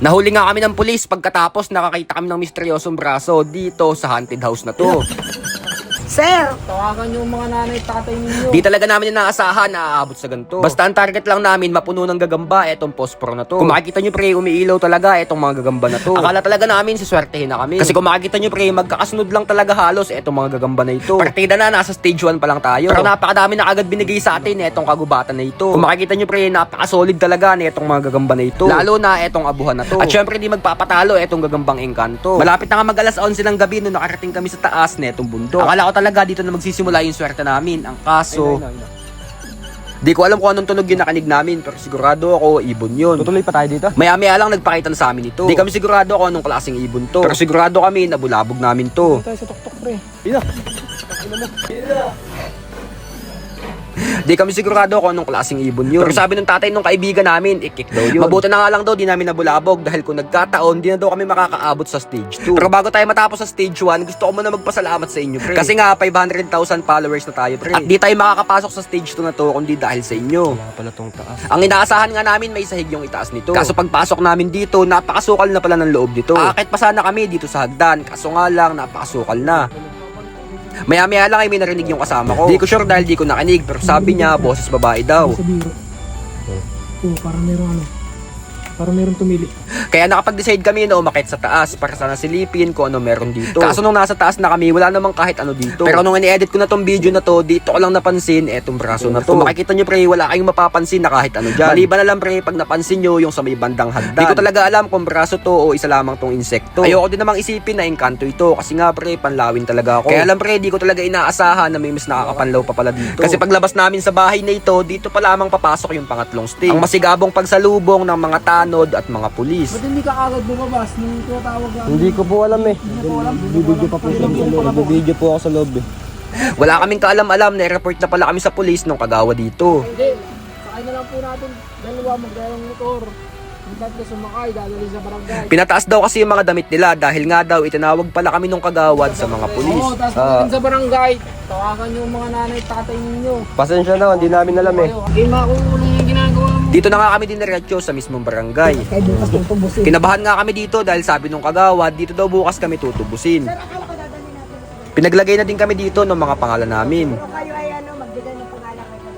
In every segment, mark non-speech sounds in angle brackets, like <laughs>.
Nahuli nga kami ng pulis pagkatapos nakakita kami ng misteryosong braso dito sa haunted house na to. <laughs> Sir, Tawagan yung mga nanay at tatay ninyo. Di talaga namin inaasahan na aabot sa ganito. Basta ang target lang namin mapuno ng gagamba etong posporo na to. Kung makikita nyo pre, umiilaw talaga etong mga gagamba na to. Akala talaga namin siswertehin na kami. Kasi kung makikita nyo pre, magkakasunod lang talaga halos etong mga gagamba na ito. Partida na, nasa stage 1 pa lang tayo. Pero napakadami na agad binigay sa atin etong kagubatan na ito. Kung makikita nyo pre, napakasolid talaga na etong mga gagamba na ito. Lalo na etong abuhan na to. At syempre di magpapatalo etong gagambang engkanto. Malapit na nga mag alas 11 ng gabi nung nakarating kami sa taas netong bundok. Akala ko talaga dito na magsisimula yung swerte namin. Ang kaso, Di ko alam kung anong tunog yung nakinig namin, pero sigurado ako, ibon yun. Tutuloy pa tayo dito? Maya-maya lang nagpakita na sa amin ito. Di kami sigurado kung anong klaseng ibon to. Pero sigurado kami na bulabog namin to. tayo sa tuktok pre. Di kami sigurado kung anong klaseng ibon yun. Pero sabi ng tatay nung kaibigan namin, ikik daw yun. Mabuti na nga lang daw, di namin nabulabog dahil kung nagkataon, di na daw kami makakaabot sa stage 2. Pero bago tayo matapos sa stage 1, gusto ko muna magpasalamat sa inyo, pre. Kasi nga, 500,000 followers na tayo, pre. At di tayo makakapasok sa stage 2 na to kundi dahil sa inyo. Wala pala tong taas. Ang inaasahan nga namin may sahig yung itaas nito. Kaso pagpasok namin dito, napakasukal na pala ng loob nito. Aakit pa sana kami dito sa hagdan, kaso nga lang napakasukal na. Maya-maya lang ay may narinig yung kasama ko. Di ko sure dahil di ko nakinig, pero sabi niya, boses babae daw. Sa biro. Oo, parang meron ano. Parang meron tumili. Kaya nakapag-decide kami na umakit sa taas para sana silipin kung ano meron dito. Kaso nung nasa taas na kami, wala namang kahit ano dito. Pero nung ini-edit ko na tong video na to, dito ko lang napansin etong braso na to. Kung makikita nyo pre, wala kayong mapapansin na kahit ano dyan. Maliban na lang pre, pag napansin nyo yung sa may bandang hagdan. Di ko talaga alam kung braso to o isa lamang tong insekto. Ayoko din namang isipin na engkanto ito kasi nga pre, panlawin talaga ako. Kaya lang pre, di ko talaga inaasahan na may mas nakakapanlaw pa pala dito. Kasi paglabas namin sa bahay na ito, dito pa lamang papasok yung pangatlong stage. Ang masigabong pagsalubong ng mga tanod at mga pulis. Ba't hindi ka agad bumabas nung tinatawag ka? Hindi ko po alam eh. Bibidyo pa po sa loob. Bibidyo po ako sa loob eh. Wala kaming kaalam-alam na report na pala kami sa pulis nung kagawa dito. Hindi. Sakay na lang po natin. Dalawa magdayang motor. Sumakay, sa barangay. Pinataas daw kasi yung mga damit nila dahil nga daw itinawag pala kami nung kagawad sa mga pulis. Oo, tapos Ah. pagdating sa barangay, tawagan yung mga nanay at tatay ninyo. Pasensya na, hindi namin alam eh. Hindi mo. Dito na nga kami diniretso sa mismong barangay. Kinabahan nga kami dito dahil sabi nung kagawad, dito daw bukas kami tutubusin. Pinaglagay na din kami dito ng mga pangalan namin. Ano.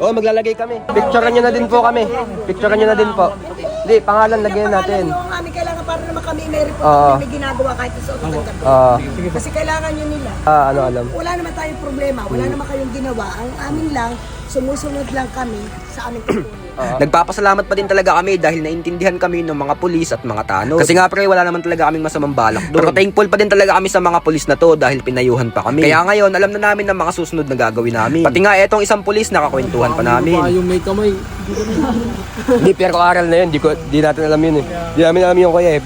Oo, oh, maglalagay kami. Picturean nyo na din po kami. Picturean nyo na din po. Hindi, pangalan lagyan natin. Aming kailangan para naman kami may report kami may ginagawa kahit sa utang ng gabi. Ah, Kasi kailangan nyo nila. ah, ano alam. Wala naman tayong problema, wala naman kayong ginawa. Ang amin lang, sumusunod lang kami sa aming tuntunin. Nagpapasalamat pa din talaga kami dahil naintindihan kami ng mga pulis at mga tanod. Kasi nga pre, wala naman talaga kaming masamang balak doon. Pero thankful pa din talaga kami sa mga pulis na to dahil pinayuhan pa kami. Kaya ngayon, alam na namin ang mga susunod na gagawin namin. Pati nga etong isang pulis nakakwentuhan pa namin. yung may kamay. Hindi, pero aral na yun. Di, ko, di natin alam yun eh. Di namin alam yung kuya eh.